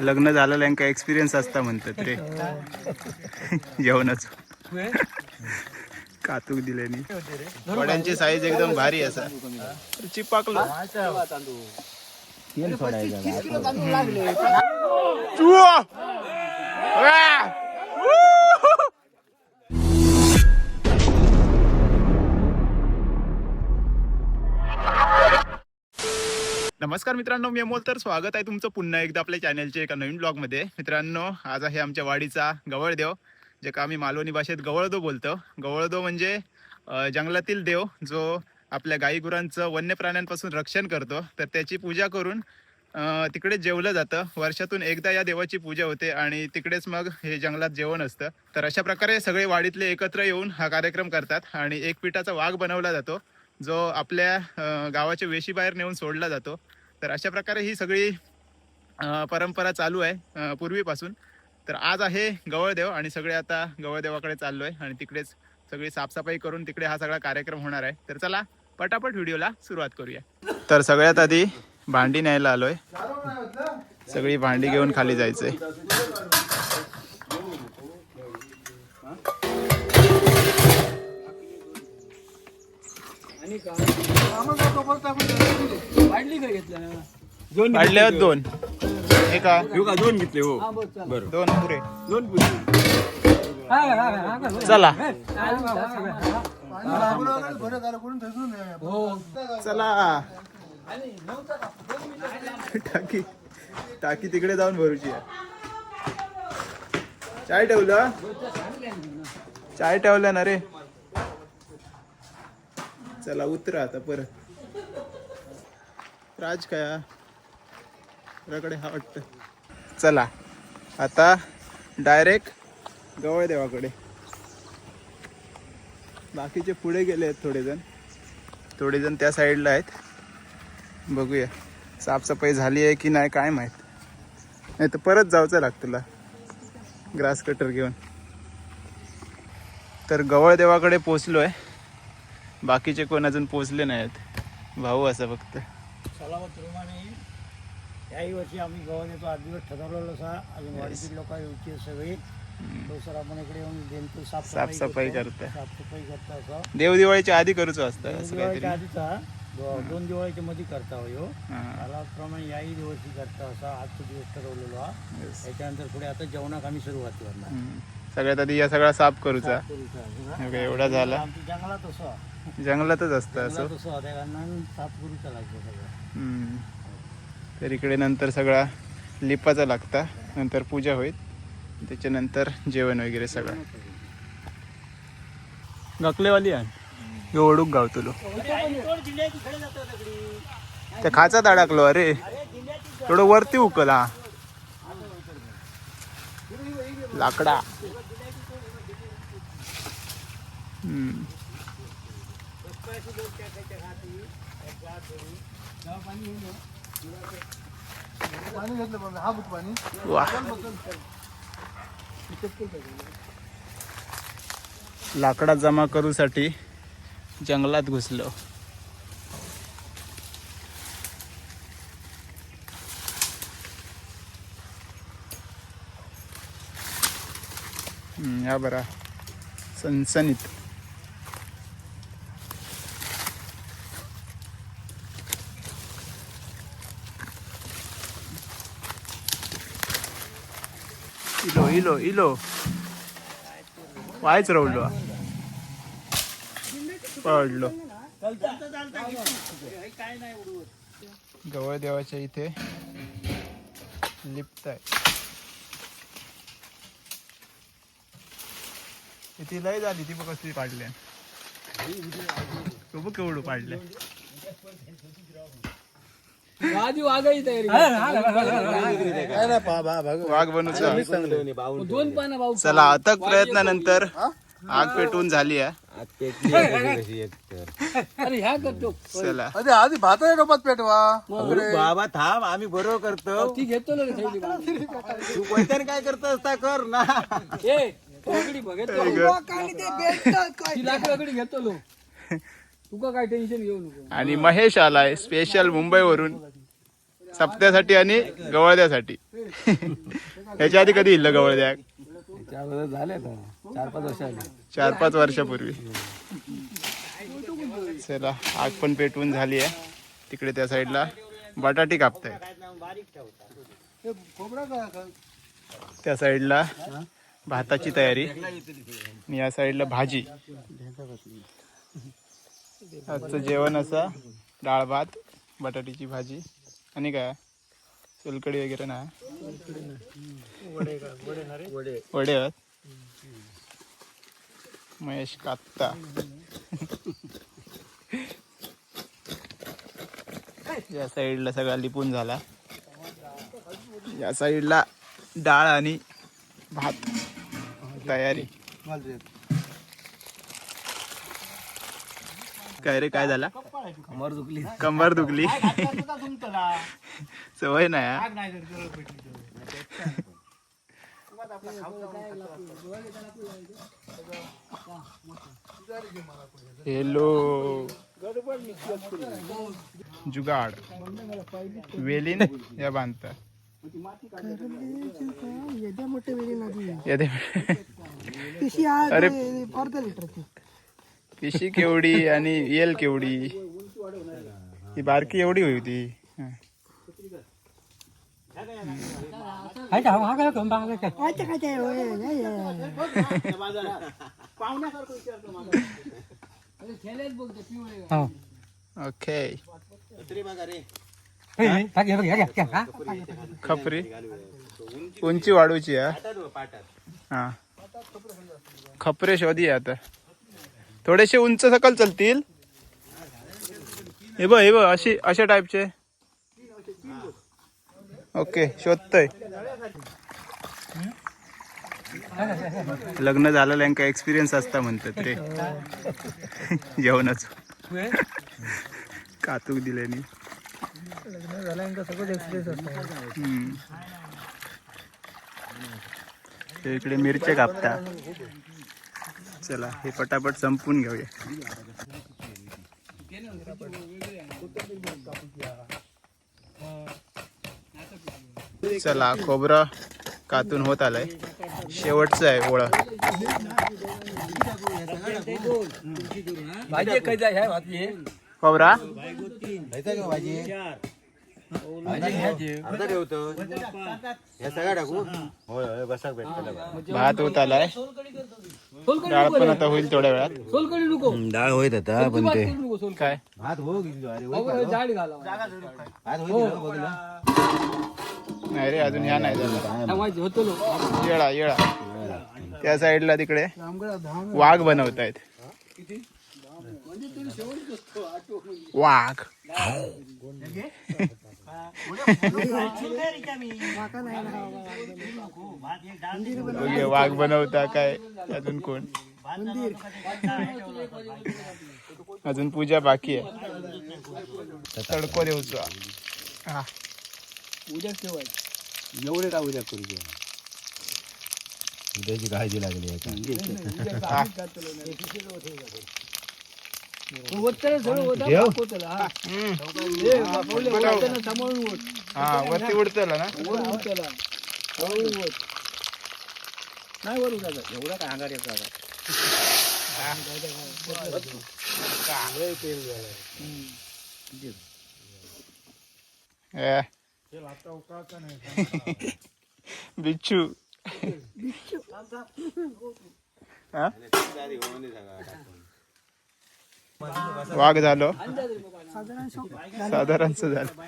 लग्न झालेलं काय एक्सपिरियन्स असता म्हणतात रे. जेवणाच. कातूक दिल्याने वड्यांची साईज एकदम भारी असा चिपाकलो. चुआ! वा! नमस्कार मित्रांनो मी अमोल तर स्वागत आहे तुमचं पुन्हा एकदा आपल्या चॅनलच्या एका नवीन ब्लॉगमध्ये मित्रांनो आज आहे आमच्या वाडीचा गवळदेव जे का आम्ही मालवणी भाषेत गवळदो बोलतो. गवळदो म्हणजे जंगलातील देव जो आपल्या गाईगुरांचं वन्य प्राण्यांपासून रक्षण करतो. तर त्याची पूजा करून तिकडे जेवलं जातं. वर्षातून एकदा या देवाची पूजा होते आणि तिकडेच मग हे जंगलात जेवण असतं. तर अशा प्रकारे सगळे वाडीतले एकत्र येऊन हा कार्यक्रम करतात आणि एक पिठाचा वाघ बनवला जातो. जो आपल्या गावाच्या वेशीबाहेर नेऊन सोडला जातो. तर अशा प्रकारे ही सगळी परंपरा चालू आहे पूर्वीपासून. तर आज आहे गवळदेव आणि सगळे आता गवळदेवाकडे चाललो आहे आणि तिकडेच सगळी साफसफाई करून तिकडे हा सगळा कार्यक्रम होणार आहे. तर चला पटापट व्हिडिओला सुरुवात करूया. तर सगळ्यात आधी भांडी न्यायला आलोय. सगळी भांडी घेऊन खाली जायचंय. वाढले आहेत दोन. हे का दोन घेतले हो. बरं दोन पुरे दोन चला. चला. टाकी. टाकी तिकडे जाऊन भरूची आहे. चाय ठेवलं? चाय ठेवलं ना रे? चला उतरा आता परत. राज काय कडे हा वाटतं. चला आता डायरेक्ट गवळ देवाकडे बाकीचे पुढे गेले आहेत थोडेजण. थोडेजण त्या साईडला आहेत. बघूया साफसफाई झाली आहे की नाही काय माहीत. नाही तर परत जायचं लाग तुला. ग्रास कटर घेऊन. तर गवळ देवाकडे पोचलो आहे बाकीचे कोण अजून पोचले नाहीत. भाऊ असं फक्त. सलामतप्रमाणे याही वर्षी आम्ही गव्हाण येतो. आठ दिवस ठरवलेलं असा अजून वाडीतील लोक येऊची सगळी. तो सर आपण इकडे येऊन देणतो साफसफाई करतो. साफसफाई करता असं. देव दिवाळीच्या आधी करूच असतं असं दिवाळीच्या काहीतरी. आधीचा. दो- दोन दिवाळीच्या मध्ये करता हो. हां. त्याप्रमाणे याही दिवशी करता असा आजचा दिवस ठरवलेलो हा. Yes. त्याच्यानंतर पुढे आता जेवणाक आम्ही सुरुवात करणार. हम्म. सगळ्यात आधी या सगळा साफ करूचा. एवढा झाला. जंगलात जंगलातच असतं असं. तर इकडे नंतर सगळा लिपाचा लागता. नंतर पूजा होईल. त्याच्यानंतर जेवण वगैरे सगळं. गकलेवाली आहे. ओढूक गाव तुलो त्या खाचात अडकलो अरे. थोडं वरती उकल. हा लाकडा. लाकडा जमा करूसाठी जंगलात घुसलो. या बरा. सनसनीत. इलो इलो. वायच रवलो. पडलो. गवळ देवाच्या इथे लिफ्ट आहे. ती लय झाली ती बघ कसली पाडल्या तू बघ केवढं पाडल्या. वाघ बनूचा दोन पानं भाऊ चला अथक प्रयत्नानंतर आग पेटवून झाली आहे. अरे ह्या करतो. चला. अरे आधी भात डोपात पेटवा. बाबा थांब आम्ही बरोबर करतो. ती घेतो ना रे थैली बाळा. तू कोणत्याने काय करतो असता कर ना. ए लाकडी बघ घेतो ती. लाकडी घेतो लो. तुका काय टेन्शन घेऊ नको. आणि महेश आलाय स्पेशल मुंबईवरून. सप्त्यासाठी आणि गवळद्यासाठी. याच्या आधी कधी इल्ल गवळद्याक झाले आता. चार पाच वर्ष आले. चार पाच वर्षापूर्वी. चला आग पण पेटवून झाली आहे. तिकडे त्या साईडला बटाटी कापताय त्या साईडला भाताची तयारी. आणि या साईडला भाजी. आजचं जेवण असं डाळ भात बटाट्याची भाजी आणि काय? सोलकडी वगैरे ना? वडे आहेत? महेश कात्ता या साईडला सगळा लिपून झाला. या साईडला डाळ आणि भात तयारी. काय रे काय झाला कमर दुखली कंबर दुखली सवय नाही हा. हेलो जुगाड वेलीन या बांधता अरे पिशी केवढी आणि येल केवढी? ही बारकी एवढी होई ती ओके. खपरी. उंची वाढूची हा. खपरे शोधी आता. थोडेसे उंच सकल चलतील. हे बघ हे बघ अशी अशा टाईपचे ओके शोधतय. लग्न झालं यांका एक्सपिरियन्स असता म्हणतात ते जेवणाच. कातूक दिल्याने हम्म. ते इकडे मिरच्या कापता. चला हे पटापट संपून घेऊया. चला खोबरं कातून होत आलंय. शेवटचं आहे ओळख भाजी काय जाय ह्या भाजी खोबरा अर्धा ठेवतो हे सगळं टाकू. होय होय बसाक भेटतो भात होत आलाय डाळ पण आता होईल थोड्या वेळात. सोलकडी नको. डाळ होईत आता पण ते करू नको सोल काय? भात हो गेलो अरे जाडी घाला भात होईल बघला नाही रे अजून ह्या नाही झालं. होतो येळा येळा. त्या साईडला तिकडे वाघ बनवतायत. वाघ. बघूया, वाघ बनवता काय? अजून कोण? अजून पूजा बाकी आहे. तडको देऊचा हा. उद्या ठेवायचं एवढे का उद्या करू उद्याची काळजी लागली हा. वरच्याला सगळं होतं, दाखवतं हा. हे बापवले, वरच्याला सांभाळून ओत. हा वरती उडतला ना वर उडताला. हळू ओत. नाही वर उडायचं एवढा काय अंगार येतो आता. ए. बिच्छू हा? वाघ झालो साधारणच झालं.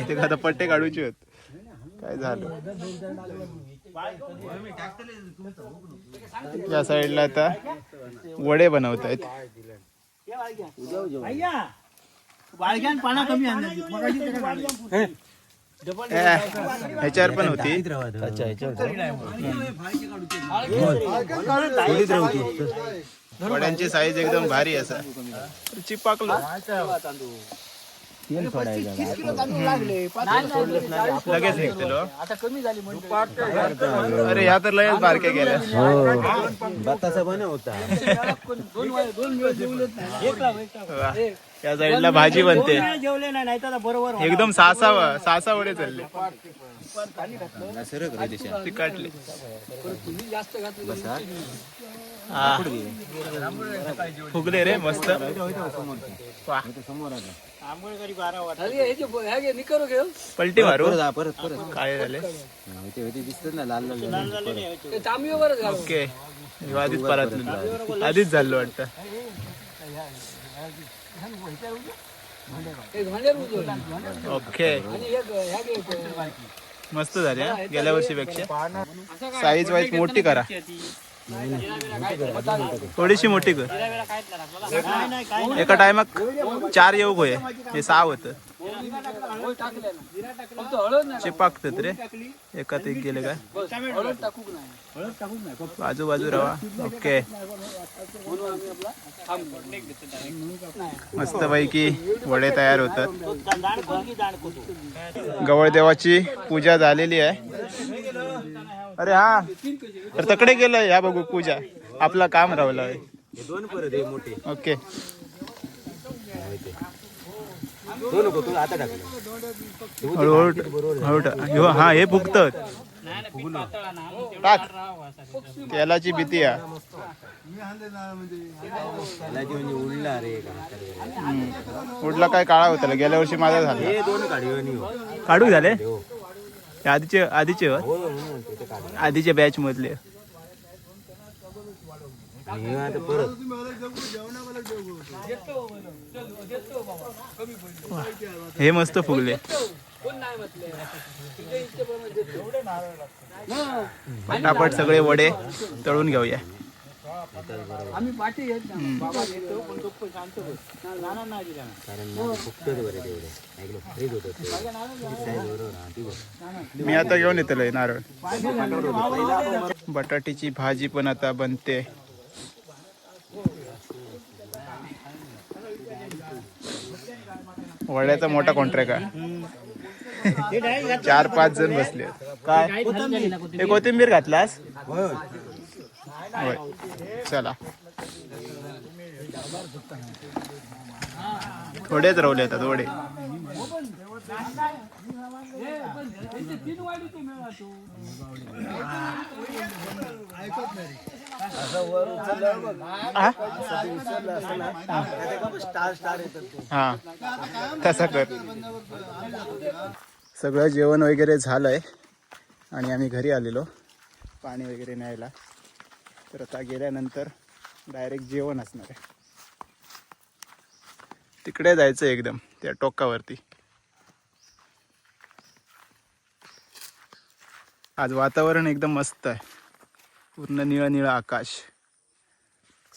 इथे आता पट्टे काढूचे होत काय झालं या साईडला आता वडे बनवतायत वाळग्यान पाना कमी ह्याच्यावर पण होती. वड्यांची साईज एकदम भारी असा चिपाकलो. तेल सोडायचं लगेच निघतलो आता कमी झाली म्हणजे. अरे ह्या तर लयच बारक्या गेल्या. बतासा बनव होता. दोन वाय- दोन दिवस जेवलेच नाही. एक लाव, एक लाव. वा. या साईडला भाजी बनते. नाही जेवले नाही बरोबर. एकदम सासा सासा वडे चालले. हा. फुगले रे मस्त. वा. आंबोळकरी बारा वाजता. अरे हे जे ह्या घे निकरो घेऊ पलटी मारू? परत परत परत. काय झाले होते होते दिसतात ना लाल लाल ते घालू ओके. ह्यो आधीच परत आधीच झालं वाटतं. भांड्यावर ओके. आणि एक ह्या घे मस्त झाले गेल्या वर्षीपेक्षा. साईज वाईज मोठी करा. थोडीशी मोठी कर. एका टायमाक चार येऊ होय हे सहा होतं. पाकतात रे. एकात एक गेले काय? बाजू बाजू राहा. ओके. मस्त पैकी वडे तयार होतात. गवळदेवाची पूजा झालेली आहे. अरे हा. तर तकडे गेलं या बघू पूजा. आपला काम राहिलं आहे दोन परत मोठे ओके. तो नको तू आता टाकलं हळूहळू हळू टाक. ह्यो- हा हे फुगत टाक. तेलाची भीती म्हणजे उडला रे उडला काय काळा होता गेल्या वर्षी माझा झाला. हे दोन काढी काढू झाले? हो. आधीचे आधीचे? हो आधीच्या बॅच मधले. हे आता परत. हे मस्त फुगले. पटापट सगळे वडे तळून घेऊया. आम्ही पाठी येत ना. बाबा येतो पण तो पण शांत बस नाना नाही दिला कारण माझं फुकतच बरे तेवढे. ऐकलं? फ्रीज होतं ते. साईज बरोबर ती बघ मी आता घेऊन येतलोय नारळ. बटाट्याची भाजी पण आता बनते. वड्याचा मोठा कॉन्ट्रॅक्ट आहे. चार पाच जण बसले काय? हे कोथिंबीर घातलास? होय. चला. थोडेच रवले आता थोडे. हा? हा कर? सगळं जेवण वगैरे झालंय आणि आम्ही घरी आलेलो. पाणी वगैरे न्यायला. तर आता गेल्यानंतर डायरेक्ट जेवण असणार आहे. तिकडे जायचं एकदम त्या टोकावरती. आज वातावरण एकदम मस्त आहे. पूर्ण निळं निळं आकाश.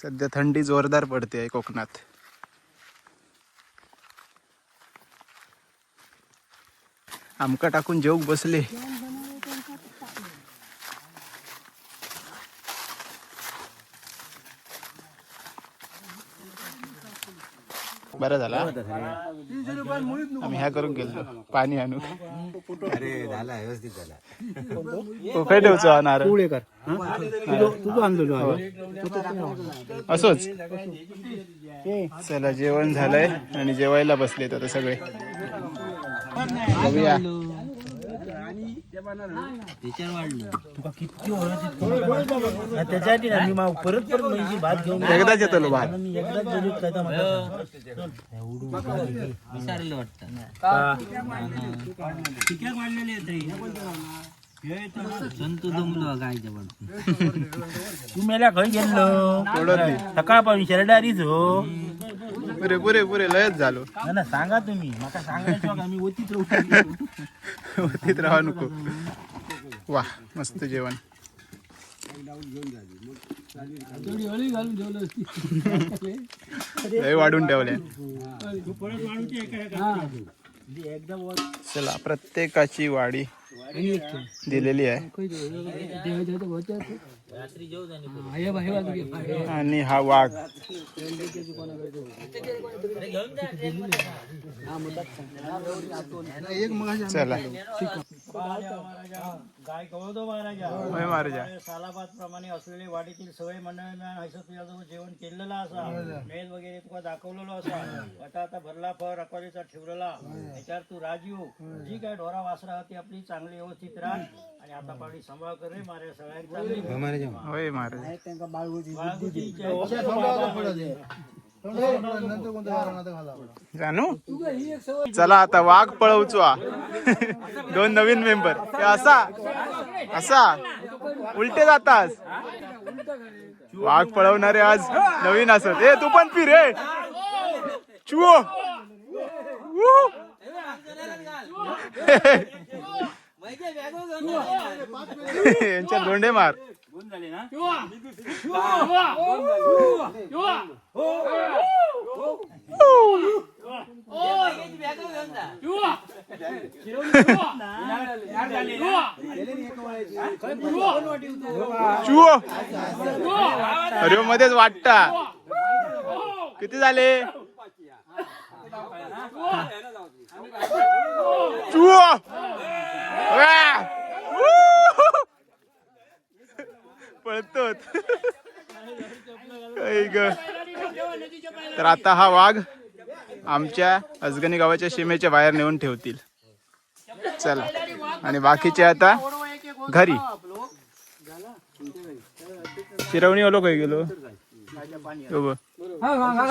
सध्या थंडी जोरदार पडते आहे कोकणात. आमका टाकून जेवूक बसले. बरं झाला आम्ही ह्या करून गेलो. पाणी आणू. अरे झाला व्यवस्थित झाला. कुठे ठेवचो हा? तुझं आणलेलो असोच. चला जेवण झालंय आणि जेवायला बसलेत आता सगळे. बघूया त्याच्यासाठी ना मी मा- परत परत भात घेऊन एकदाच येतो. भात? मी एकदाच गेलो काय तर म्हणतात. चिक्या काढलेले आहेत रे. तर- तू मेल्या खंय गेलो. सोडत सकाळपासून शेरडारीच हो. पुरे पुरे पुरे लयच झालो. ना ना सांगा तुम्ही. माका सांगायचं का मी ओतीत राहू वरतीत राहा नको. वा मस्त जेवण. लय वाढून ठेवले चला प्रत्येकाची वाडी दिलेली आहे. आणि हा वाघ. चला. गाय महाराजा. सालाबाद प्रमाणे असलेले वाडीतील सगळे मंडळी तुझ्याजवळ जेवण केलेलं असा. मेल वगैरे तुका दाखवलेलो असा. आता आता भरला फळ रखवालीचा ठेवलेला. त्याच्यावर तू राजीव जी काय ढोरा वासरा होती आपली चांगली व्यवस्थित राह. आणि आता पाडी सांभाळ कर रे मारे सगळ्यांनी होय महाराज. जानू? चला आता वाघ पळवचो. दोन नवीन मेंबर. असा. असा. उलटे जातास. वाघ पळवणारे आज नवीन असत. ए तू पण फिर रे चुओ. यांच्या दोंडे मार. चुओ. अरे मध्येच वाटता किती झाले? चुओ! वू! पळतो तर आता हा वाघ आमच्या अजगणी गावाच्या सीमेच्या बाहेर नेऊन ठेवतील. चला. आणि बाकीचे आता घरी. शिरवणी ओलो काय गेलो? हो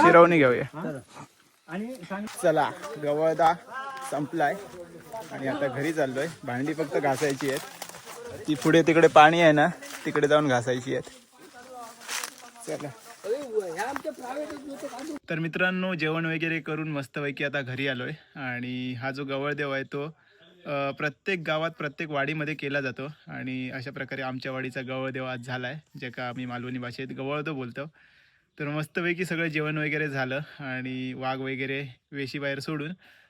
शिरवणी घेऊया. चला. गवळदा संपलाय. आणि आता घरी चाललोय. भांडी फक्त घासायची आहेत. ती पुढे तिकडे पाणी आहे ना तिकडे जाऊन घासायची आहेत. चला. तर मित्रांनो जेवण वगैरे करून मस्तपैकी आता घरी आलोय. आणि हा जो गवळदेव आहे तो प्रत्येक गावात प्रत्येक वाडीमध्ये केला जातो. आणि अशा प्रकारे आमच्या वाडीचा गवळदेव आज झाला आहे जे का आम्ही मालवणी भाषेत गवळदो बोलतो. तर मस्तपैकी सगळं जेवण वगैरे झालं आणि वाघ वगैरे वेशीबाहेर सोडून